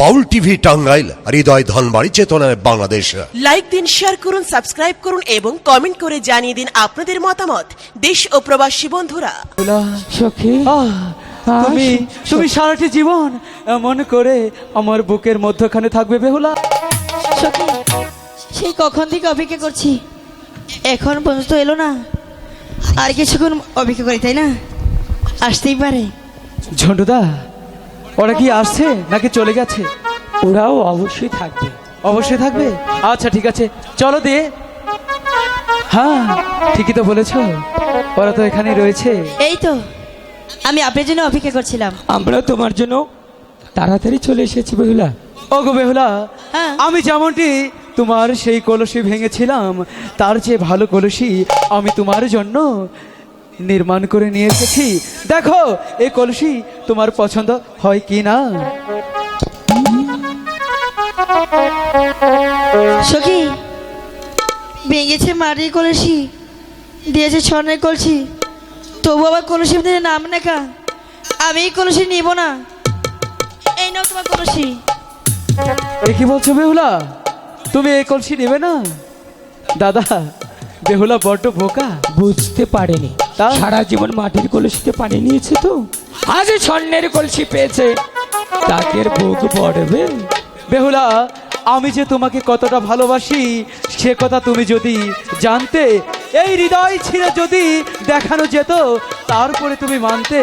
বাউল TV Tangail হৃদয় ধনবাড়ি চেতনায় Bangladesh. Like দিন share করুন সাবস্ক্রাইব করুন এবং কমেন্ট করে জানিয়ে দিন আপনাদের মতামত। দেশ ও প্রবাসী বন্ধুরা। সখী তুমি তুমি সারাটি জীবন এমন করে আমার বুকের মধ্যখানে থাকবে বেহুলা? সখী সেই কখন থেকে অপেক্ষা করছি? এখন পর্যন্ত এলো না। আর কিছুক্ষণ অপেক্ষা করি তাই না? আসতেই পারে। ঝন্টুদা ওরা কি আসছে নাকি চলে গেছে? ওরাও অবশ্যই থাকবে। অবশ্যই থাকবে? আচ্ছা ঠিক আছে। চলো দিয়ে হ্যাঁ ঠিকই তো বলেছ। ওরা তো এখানে রয়েছে। এই তো আমি আপনার জন্য অপেক্ষা করছিলাম। আমরা তোমার জন্য তাড়াতাড়ি চলে এসেছি বেহুলা। ও গো বেহুলা হ্যাঁ। আমি যেমনটি তোমার সেই কলসি ভেঙেছিলাম তার চেয়ে ভালো কলসি আমি তোমার জন্য নির্মাণ করে নিয়ে এসেছি। দেখো এই কলসি তোমার পছন্দ হয় কি না? সখী ভেঙেছে মাটির কলসি দিয়েছে স্বর্ণের কলসি। তবু আবার কলসি নাম লেখা আমি কলসি নিব না। এই নাও তোমার কলসি। এ কি বলছো বেহুলা? তুমি এই কলসি নেবে না? দাদা বেহুলা বড্ড বোকা। বুঝতে পারেনি। তা? সারা জীবন মাটির কলসিতে পানি নিয়েছে তো? আজ স্বর্ণের কলসি পেয়েছে। তাকে বুক পড়বে। বেহুলা আমি যে তোমাকে কতটা ভালোবাসি সে কথা তুমি যদি জানতে এই হৃদয় ছিঁড়ে যদি দেখানো যেত তারপরে তুমি মানতে।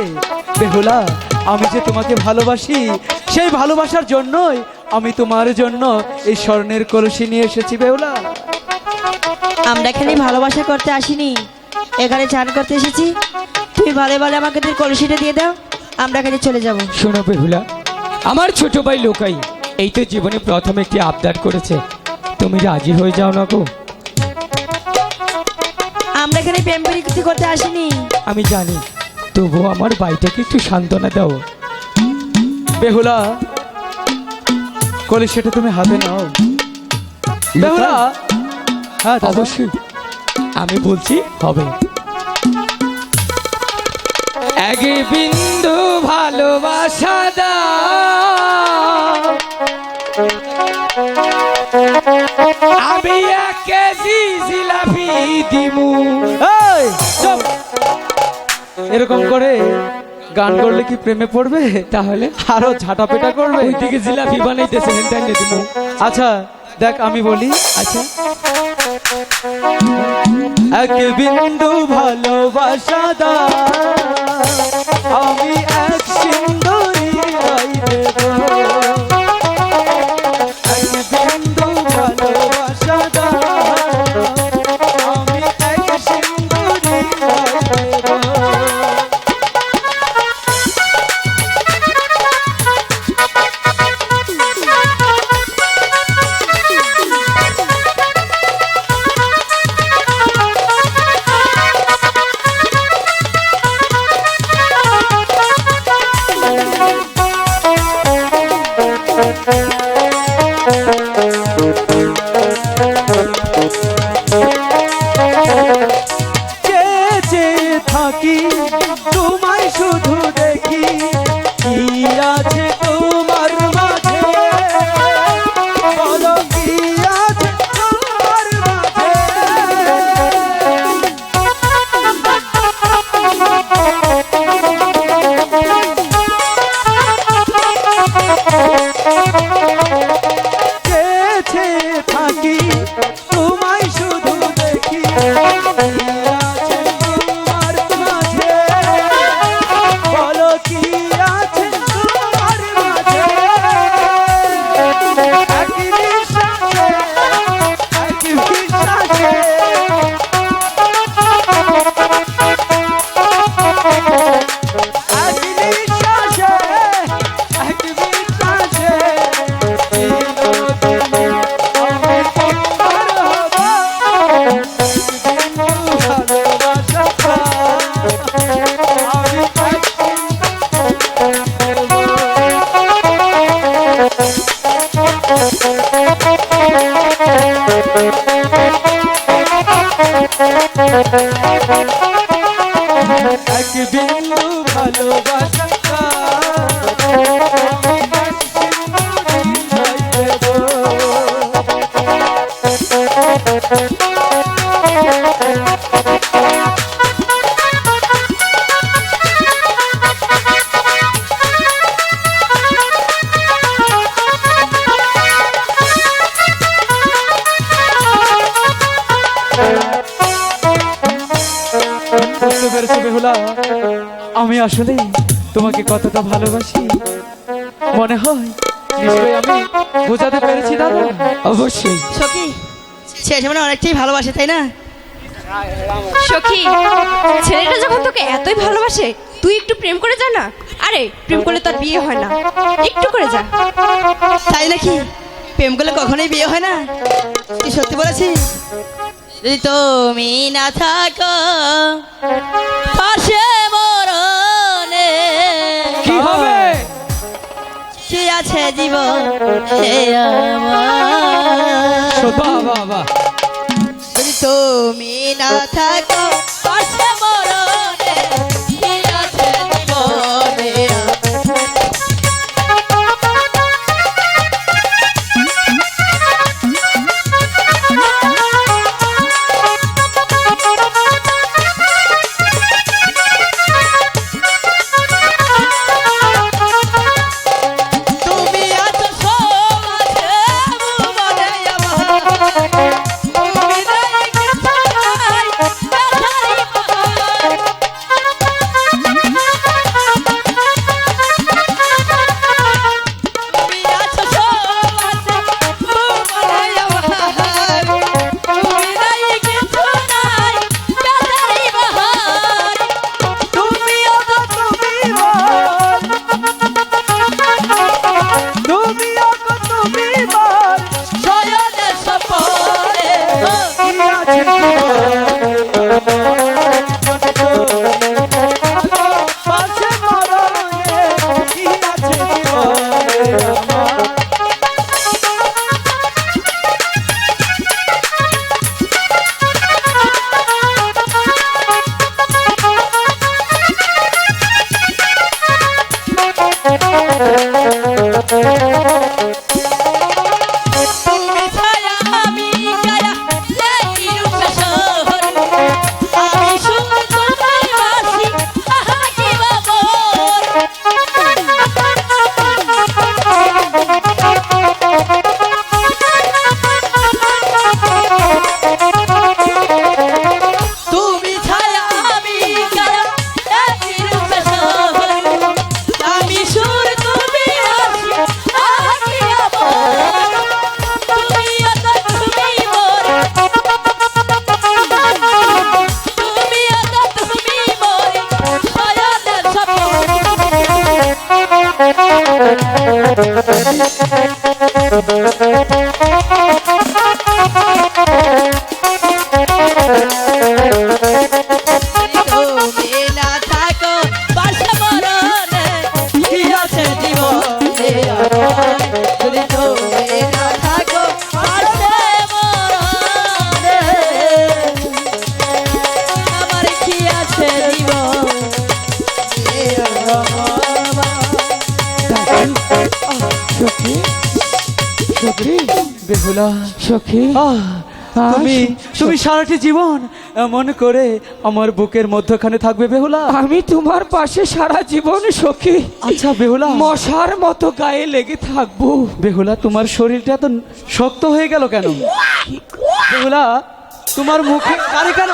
বেহুলা আমি যে তোমাকে ভালোবাসি সেই ভালোবাসার জন্যই আমি তোমার জন্য এই স্বর্ণের কলসি নিয়ে এসেছি বেহুলা। আমরা এখানে ভালোবাসা করতে আসিনি। এখানে চান করতে এসেছি। তুমি ভালো ভালো আমাকে তোর কলসিটা দিয়ে দাও। আমরা এখানে চলে যাব। শোনো বেহুলা আমার ছোট ভাই লোকাই এই তো জীবনে প্রথম একটি আবদার করেছে। তুমি রাজি হয়ে যাও না গো? আমরা এখানে প্রেম প্রীতি করতে আসিনি। আমি জানি তবু আমার ভাইটাকে একটু সান্ত্বনা দাও। বেহুলা কলসিটা তুমি হাতে নাও। বেহুলা হ্যাঁ অবশ্যই। আমি বলছি হবে। এক বিন্দু ভালোবাসা দাও। আমি এক কেজি জিলাপি দিমু এরকম করে গান করলে কি প্রেমে পড়বে? তাহলে? আরও ঝাঁটাপেটা করবে? ওই দিকে জিলাপি বানাইতেছে আচ্ছা দেখ আমি বলি। আচ্ছা। এক বিন্দু ভালোবাসা দা এক বিন্দু ভালোবাসা আমি আসলে তোমাকে কতটা ভালোবাসি। মনে হয় নিশ্চয়ই আমি বোঝাতে পেরেছি দাদা। অবশ্যই। সখী শেষ মানে অনেকটাই ভালোবাসে তাই না? সখী ছেলেটা যখন তোকে এতই ভালোবাসে তুই একটু প্রেম করে যা না। আরে প্রেম করলে তোর বিয়ে হয় না। একটু করে যা। তাই নাকি? প্রেম করলে কখনোই বিয়ে হয় না? তুই সত্যি বলেছি? যদি তুমি না থাকো পাশে আছে জীবন। তুমি না থাকো। তুমি সখী। বেহুলা। সখী। তুমি তুমি সারাটি জীবন এমন করে আমার বুকের মধ্যখানে থাকবে বেহুলা। আমি তোমার পাশে সারা জীবন সখী। আচ্ছা বেহুলা। মশার মতো গায়ে লেগে থাকব। বেহুলা তোমার শরীরটা এত শক্ত হয়ে গেল কেন? বেহুলা তোমার মুখে কারে কেন?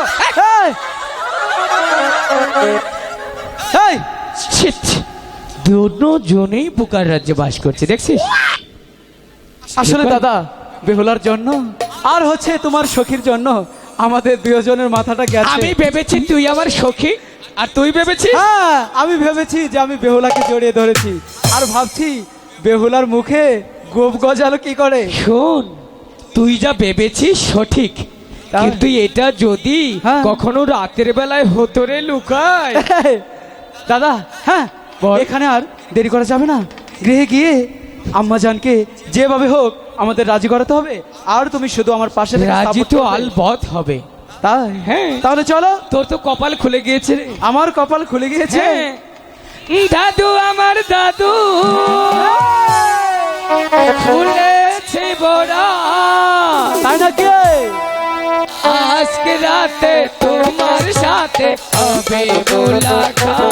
দুজনেই বুকার রাজ্যে বাস করছে দেখছিস? আসলে দাদা বেহুলার জন্য আর হচ্ছে তোমার সখীর জন্য আমাদের দুজনের মাথাটা গেছে। আমি ভেবেছি তুই আমার সখী আর তুই ভেবেছিস হ্যাঁ আমি ভেবেছি যে আমি বেহুলাকে জড়িয়ে ধরেছি। আর ভাবছি বেহুলার মুখে গোপ গজালো কি করে? শোন তুই যা ভেবেছিস সঠিক কিন্তু এটা যদি হ্যাঁ। কখনো রাতের বেলায় হতরে লুকায়। দাদা হ্যাঁ। এখানে আর দেরি করা যাবে না। গৃহে গিয়ে আম্মাজানকে যেভাবে হোক আমাদের রাজি করাতে হবে। আর তুমি শুধু আমার পাশে রাজি তো আলবত হবে। তাই? হ্যাঁ। তাহলে চলো। তোর তো কপাল খুলে গিয়েছে আমার কপাল খুলে গিয়েছে। হ্যাঁ। দাদু আমার দাদু। খুলেছে বড়া। তাই নাকি? আজকে রাতে তোমার সাথে হবে মোলাকাত